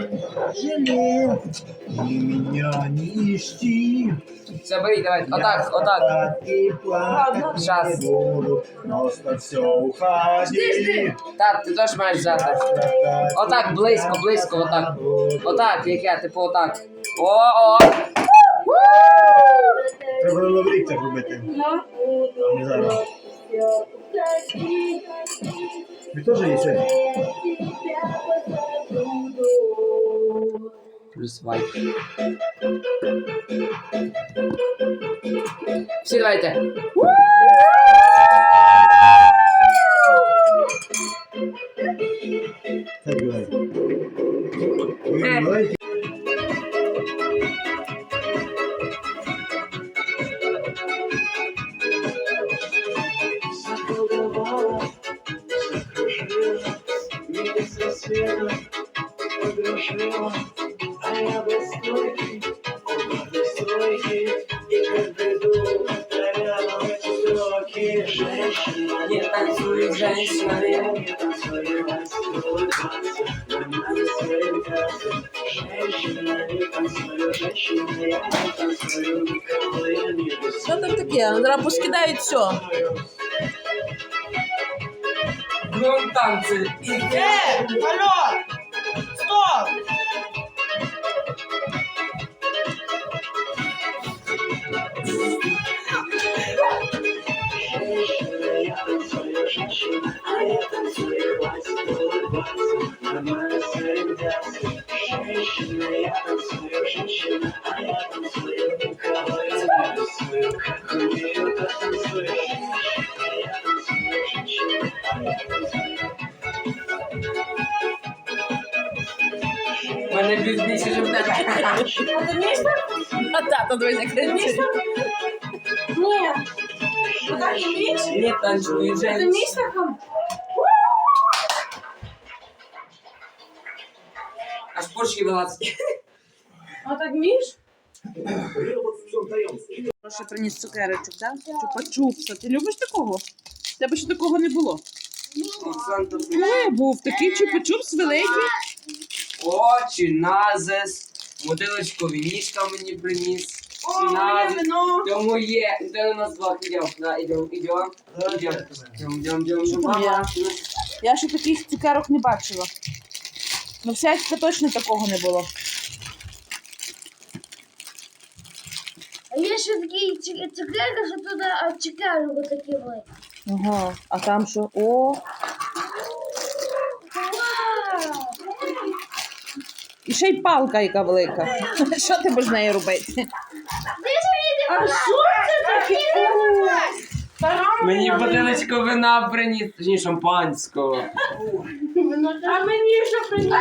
жалел, и меня не ищи. Все, беріть, давайте. Отак, отак. И плакать Щас. не буду, просто все уходи. Так, ти теж маєш взяти. Отак, близько, близько, отак. Отак, як я, типу отак. О, о! Треба було в рік так робити. А не зараз. Ви теж є сьогодні? Плюс вайп. Всі давайте. Так, давай. А я без стойки, без стойки, и как приду, рядом эти строки, женщина, Не танцуй, женщина, не- не танцуй, улыбаться, нормально светятся, женщина, не танцую, женщина, я не танцую, никого я не рисую. Що там таке? Зараз поскидають все. Гром танці. Е, алло! Стоп! улыбаться, нормально сойдется. Женщина, я танцую, женщина, а я танцую, никого я не рисую, как умею, так танцую. Женщина, я танцую, женщина, а я танцую. У мене більш більше вже в тебе. А ти вмієш так? А тато, друзі, кричить. Ні. Отак і вмієш? Не танцюй, Ти женщина. вмієш так? Аж почки вилазять. Отак вмієш? Прошу приніс цукерочок, так? Чупа-чупса. Ти любиш такого? В тебе ще такого не було. Олександр, Е, був такий чупа-чупс великий. Очі, назис. Мотилочку вінішка мені приніс. Назис. вино. Тому є. Де у нас два? Да, йдемо, Що йдемо. там є? Ага. Я ще таких цукерок не бачила. Ну, всячка точно такого не було. А є ще такі цукерки, що туди цукерки такі великі. Ага, а там що? О, і ще й палка яка велика. Що ти будеш з нею робити? А що це таке? Мені бутилочку вина приніс, точніше шампанського. А мені що приніс?